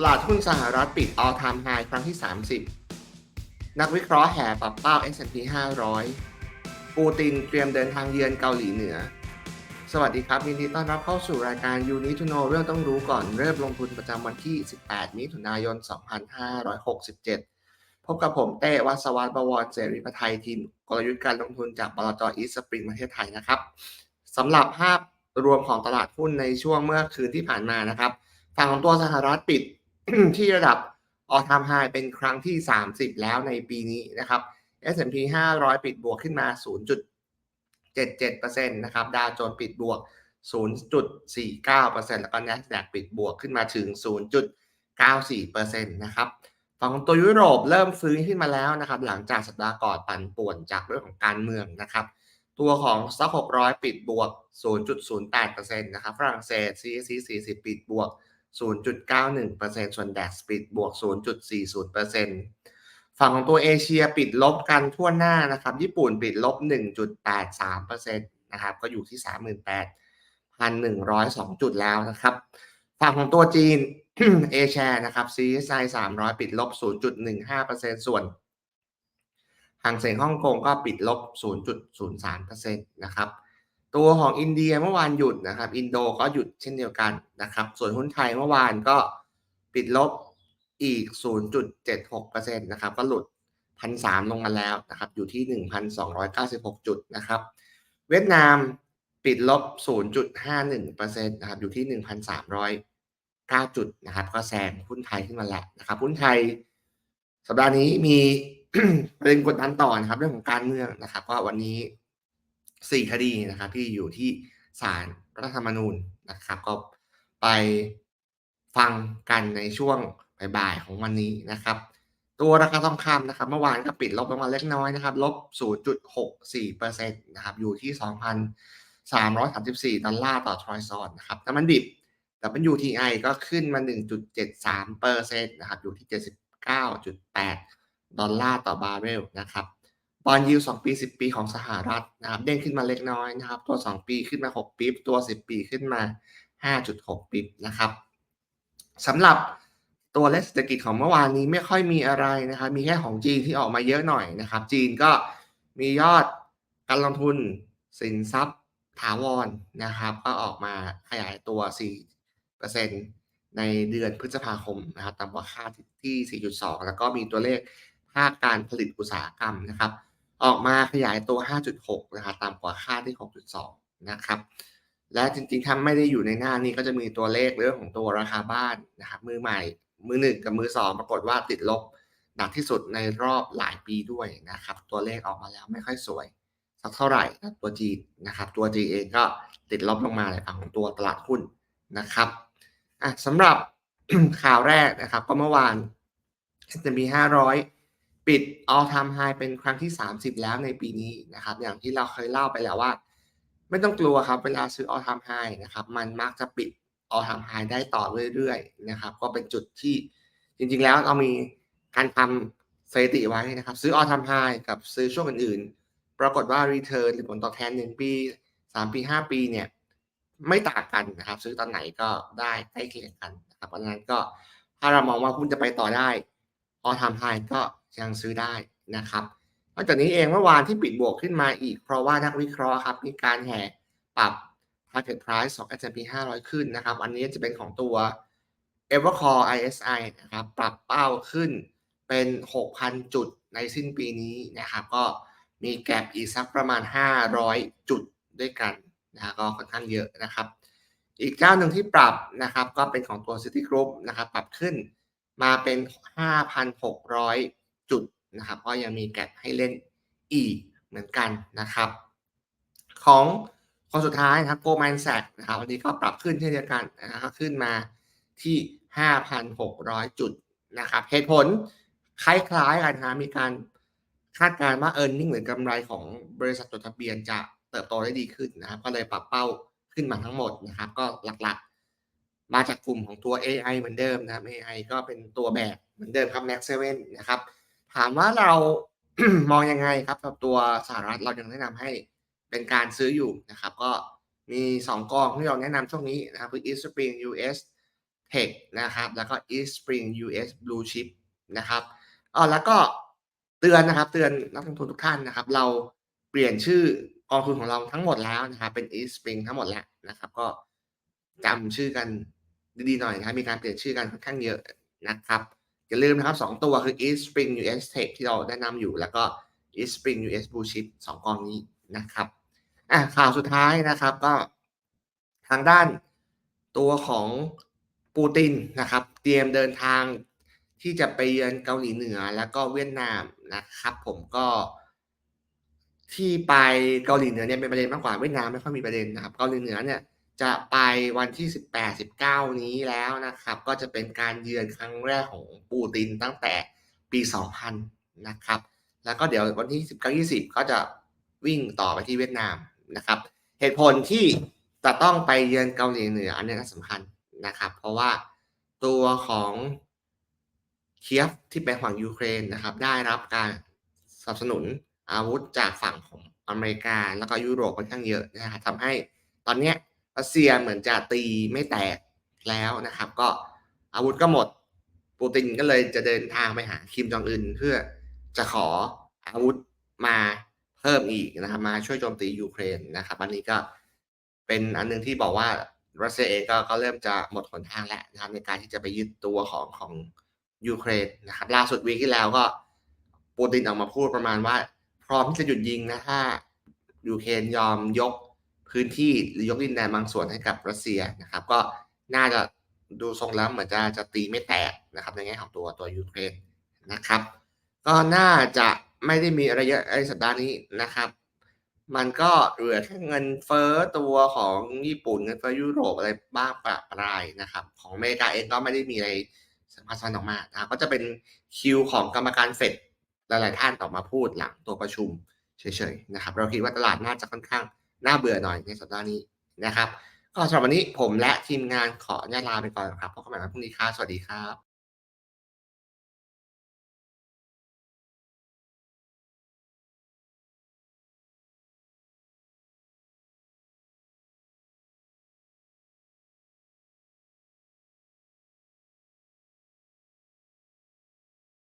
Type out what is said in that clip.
ตลาดหุ้นสหรัฐปิด all time high ครั้งที่ 30 นักวิเคราะห์แห่ปรับเป้า S&P 500 ปูตินเตรียมเดินทางเยือนเกาหลีเหนือ สวัสดีครับยินดีต้อนรับเข้าสู่รายการ You Need to Know เรื่องต้องรู้ก่อนเริ่มลงทุนประจำวันที่ 18 มิถุนายน 2567 พบกับผมเต้วัสวัตรบวรเสรีประไทยทีมกลยุทธ์การลงทุนจากบลจอีสปริงประเทศไทยนะครับสำหรับภาพรวมของตลาดหุ้นในช่วงเมื่อคืนที่ผ่านมานะครับ ฝั่งของตัวสหรัฐปิด ที่ระดับออทามไฮเป็นครั้งที่ 30 แล้วในปีนี้นะครับ S&P 500 ปิดบวกขึ้นมา 0.77%นะครับ ดาวโจนส์ปิดบวก 0.49%แล้วก็ NASDAQ ปิดบวกขึ้นมาถึง 0.94%นะครับฝั่งของตัวยุโรปเริ่มฟื้นขึ้นมาแล้วนะครับ หลังจากสัปดาห์ก่อนปั่นป่วนจากเรื่องของการเมืองนะครับ ตัวของซัก600 ปิดบวก 0.08%นะครับ ฝรั่งเศส CAC 40 ปิดบวก 0.91%ส่วน DAX ปิดบวก 0.40%ฝั่งของตัวเอเชียปิดลบกันทั่วหน้านะครับ ญี่ปุ่นปิดลบ 1.83%นะครับ ก็อยู่ที่ 38,102 จุดแล้วนะครับ ฝั่งของตัวจีนเอแชนะครับ CSI 300 ปิดลบ 0.15%ส่วนหางเสียงฮ่องกงก็ปิดลบ 0.03%นะครับ ตัวของอินเดียเมื่อวานหยุดนะครับ อินโดก็หยุดเช่นเดียวกันนะครับ ส่วนหุ้นไทยเมื่อวานก็ปิดลบอีก 0.76%นะครับ ก็หลุด 1,300 ลงมาแล้วนะครับ อยู่ที่ 1,296 จุดนะครับ เวียดนามปิดลบ 0.51%นะครับอยู่ที่ 1,309 จุดนะครับ ก็แซงหุ้นไทยขึ้นมาแล้วนะครับ หุ้นไทย สัปดาห์นี้มีประเด็นกดดันต่อนะครับ เรื่องของการเมืองนะครับ ก็วันนี้ 4คดีนะครับที่อยู่ที่ศาลรัฐธรรมนูญนะครับก็ไปฟังกันในช่วงบ่ายๆของวันนี้นะครับ ตัวราคาทองคำนะครับ เมื่อวานก็ปิดลบลงมาเล็กน้อยนะครับลบ 0.64%นะครับอยู่ที่ 2,334 ดอลลาร์ต่อทรอยซอนนะครับน้ำมันดิบ WTI ก็ขึ้นมา 1.73%นะครับอยู่ที่ 79.8 ดอลลาร์ต่อบาร์เรลนะครับ บอลยิว2ปี10ปีของสหรัฐนะครับเด้งขึ้นมาเล็กน้อยนะครับ ตัว2ปีขึ้นมา6ปีตัว10ปีขึ้นมา5.6ปีนะครับสำหรับตัวเลขเศรษฐกิจของเมื่อวานนี้ไม่ค่อยมีอะไรนะครับ มีแค่ของจีนที่ออกมาเยอะหน่อยนะครับ จีนก็มียอดการลงทุนสินทรัพย์ถาวรนะครับ ก็ออกมาขยายตัว4%ในเดือนพฤษภาคมนะครับต่ำกว่าคาดที่ 4.2 แล้วก็มีตัวเลขภาคการผลิตอุตสาหกรรมนะครับ ออกมาขยายตัว 5.6 นะครับต่ำกว่าค่าที่ 6.2 นะครับ และจริงๆถ้าไม่ได้อยู่ในหน้านี้ก็จะมีตัวเลขเรื่องของตัวราคาบ้านนะครับมือใหม่ มือหนึ่งกับมือสองปรากฏว่าติดลบหนักที่สุดในรอบหลายปีด้วยนะครับ ตัวเลขออกมาแล้วไม่ค่อยสวย สักเท่าไหร่นะตัวจีนนะครับ ตัวจีเองก็ติดลบลงมาในฝั่งของตัวตลาดหุ้นนะครับอะสำหรับข่าวแรกนะครับ ก็เมื่อวาน S&P 500 ปิด all time high เป็นครั้งที่ 30 แล้วในปีนี้นะครับ อย่างที่เราเคยเล่าไปแล้วว่า ไม่ต้องกลัวครับ เวลาซื้อ all time high นะครับ มันมักจะปิด all time high ได้ต่อเรื่อยๆนะครับ ก็เป็นจุดที่จริงๆแล้วเรามีการทำสถิติไว้นะครับ ซื้อ all time high กับซื้อช่วงอื่นๆ ปรากฏว่า return หรือผลตอบแทน1ปี 3 ปี 5 ปีเนี่ยไม่ต่างกันนะครับ ซื้อตอนไหนก็ได้ใกล้เคียงกันนะครับเพราะฉะนั้นก็ถ้าเรามองว่าหุ้นจะไปต่อได้ all time high ก็ ยังซื้อได้นะครับนอกจากนี้เองเมื่อวานที่ปิดบวกขึ้นมาอีก เพราะว่านักวิเคราะห์ครับมีการแห่ปรับ target price ของ S&P 500 ขึ้นนะครับ อันนี้จะเป็นของตัว Evercore ISI นะครับ ปรับเป้าขึ้นเป็น 6,000 จุดในสิ้นปีนี้นะครับ ก็มีแกลบอีกสักประมาณ 500 จุดด้วยกันนะก็ค่อนข้างเยอะนะครับ อีกเจ้าหนึ่งที่ปรับนะครับ ก็เป็นของตัว City Group นะครับ ปรับขึ้นมาเป็น 5,600 จุดนะครับก็ยังมีแกลบให้เล่นอีกเหมือนกันนะครับ ของคนสุดท้ายนะครับ Goldman Sachs นะครับวันนี้ก็ปรับขึ้นเช่นเดียวกันนะครับขึ้นมาที่ 5,600 จุดนะครับเหตุผลคล้ายๆกันนะมีการคาดการณ์ว่า e a r n i n g หรือกำไรของบริษัทจดทะเบียนจะเติบโตได้ดีขึ้นนะครับก็เลยปรับเป้าขึ้นมาทั้งหมดนะครับก็หลักๆ มาจากกลุ่มของตัว AI เหมือนเดิมนะครับ AI ก็เป็นตัวแบบเหมือนเดิมครับ Max 7นะครับ ถามว่าเรา มองยังไงครับกับตัวสหรัฐเรายังแนะนำให้เป็นการซื้ออยู่นะครับ ก็มี 2 กองที่เราแนะนำช่วงนี้นะครับคือ East Spring US Tech นะครับ แล้วก็ East Spring US Blue Chip นะครับอ้อแล้วก็เตือนนะครับ เตือนนักลงทุนทุกท่านนะครับ เราเปลี่ยนชื่อกองทุนของเราทั้งหมดแล้วนะครับ เป็น East Spring ทั้งหมดแล้วนะครับ ก็จำชื่อกันดีๆหน่อยนะครับ มีการเปลี่ยนชื่อกันค่อนข้างเยอะนะครับ อย่าลืมนะครับ 2 ตัวคือ East Spring US Tech ที่เราแนะนำอยู่ แล้วก็ East Spring US Blue Chip 2 กองนี้นะครับอะข่าวสุดท้ายนะครับก็ทางด้านตัวของปูตินนะครับ เตรียมเดินทางที่จะไปเยือนเกาหลีเหนือแล้วก็เวียดนามนะครับ ผมก็ที่ไปเกาหลีเหนือเนี่ยเป็นประเด็นมากกว่าเวียดนามไม่ค่อยมีประเด็นนะครับเกาหลีเหนือเนี่ย จะไปวันที่ 18-19 นี้แล้วนะครับ ก็จะเป็นการเยือนครั้งแรกของปูตินตั้งแต่ปี 2000 นะครับ แล้วก็เดี๋ยววันที่ 19-20 ก็จะวิ่งต่อไปที่เวียดนามนะครับ เหตุผลที่จะต้องไปเยือนเกาหลีเหนืออันนี้สำคัญนะครับ เพราะว่าตัวของเคียฟที่เป็นฝั่งยูเครนนะครับ ได้รับการสนับสนุนอาวุธจากฝั่งของอเมริกาแล้วก็ยุโรปค่อนข้างเยอะนะครับทำให้ตอนเนี้ย รัสเซียเหมือนจะตีไม่แตกแล้วนะครับ ก็อาวุธก็หมดปูตินก็เลยจะเดินทางไปหาคิมจองอึนเพื่อจะขออาวุธมาเพิ่มอีกนะครับ มาช่วยโจมตียูเครนนะครับ อันนี้ก็เป็นอันหนึงที่บอกว่ารัสเซียเองก็ก็เริ่มจะหมดหนทางแล้วนะครับในการที่จะไปยึดตัวของของยูเครนนะครับ ล่าสุดวีคที่แล้วก็ปูตินออกมาพูดประมาณว่า พร้อมที่จะหยุดยิงนะถ้ายูเครนยอมยก พื้นที่หรือยกดินแดนบางส่วนให้กับรัสเซียนะครับ ก็น่าจะดูทรงแล้วเหมือนจะจะตีไม่แตกนะครับในแง่ของตัวตัวยูเครนนะครับ ก็น่าจะไม่ได้มีอะไรเยอะในสัปดาห์นี้นะครับ มันก็เหลือแค่เงินเฟ้อตัวของญี่ปุ่นเงินเฟ้อยุโรปอะไรบ้างประปรายนะครับ ของอเมริกาเองก็ไม่ได้มีอะไรสำคัญสำคัญออกมานะก็จะเป็นคิวของกรรมการเฟดหลายๆท่านออกมาพูดหลังตัวประชุมเฉยๆนะครับ เราคิดว่าตลาดน่าจะค่อนข้าง น่าเบื่อหน่อยในสัปดาห์นี้นะครับก็สำหรับวันนี้ผมและทีมงานขออนุญาตลาไปก่อนครับพบกันใหม่วันพรุ่งนี้ครับสวัสดีครับ